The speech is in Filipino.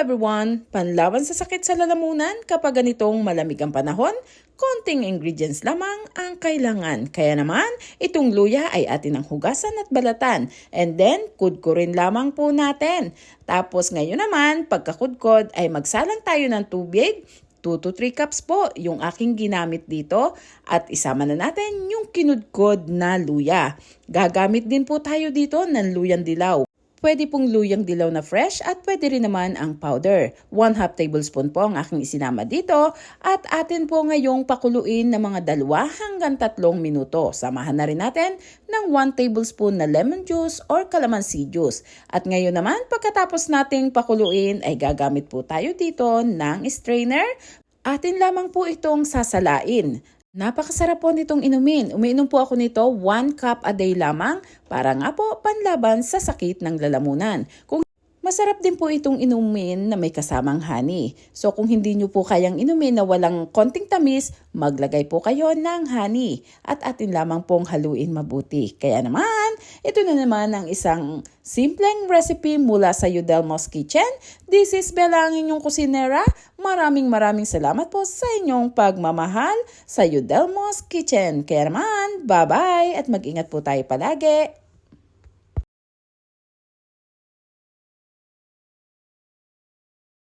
everyone! Panlaban sa sakit sa lalamunan kapag ganitong malamig ang panahon, konting ingredients lamang ang kailangan. Kaya naman, itong luya ay atin ang hugasan at balatan. And then, kudkurin lamang po natin. Tapos ngayon naman, pagkakudkod ay magsalang tayo ng tubig 2 to 3 cups po yung aking ginamit dito at isama na natin yung kinudkod na luya. Gagamit din po tayo dito ng luyang dilaw. Pwede pong luyang dilaw na fresh at pwede rin naman ang powder. 1 half tablespoon po ang aking isinama dito at atin po ngayong pakuluin ng mga dalawa hanggang tatlong minuto. Samahan na rin natin ng 1 tablespoon na lemon juice or calamansi juice. At ngayon naman pagkatapos nating pakuluin ay gagamit po tayo dito ng strainer. Atin lamang po itong sasalain. Napakasarap po nitong inumin. Umiinom po ako nito 1 cup a day lamang para nga po panlaban sa sakit ng lalamunan. Kung Masarap din po itong inumin na may kasamang honey. So kung hindi nyo po kayang inumin na walang konting tamis, maglagay po kayo ng honey at atin lamang pong haluin mabuti. Kaya naman, ito na naman ang isang simpleng recipe mula sa Yudelmos Kitchen. This is Bella ang inyong kusinera. Maraming maraming salamat po sa inyong pagmamahal sa Yudelmos Kitchen. Kaya naman, bye-bye at mag-ingat po tayo palagi.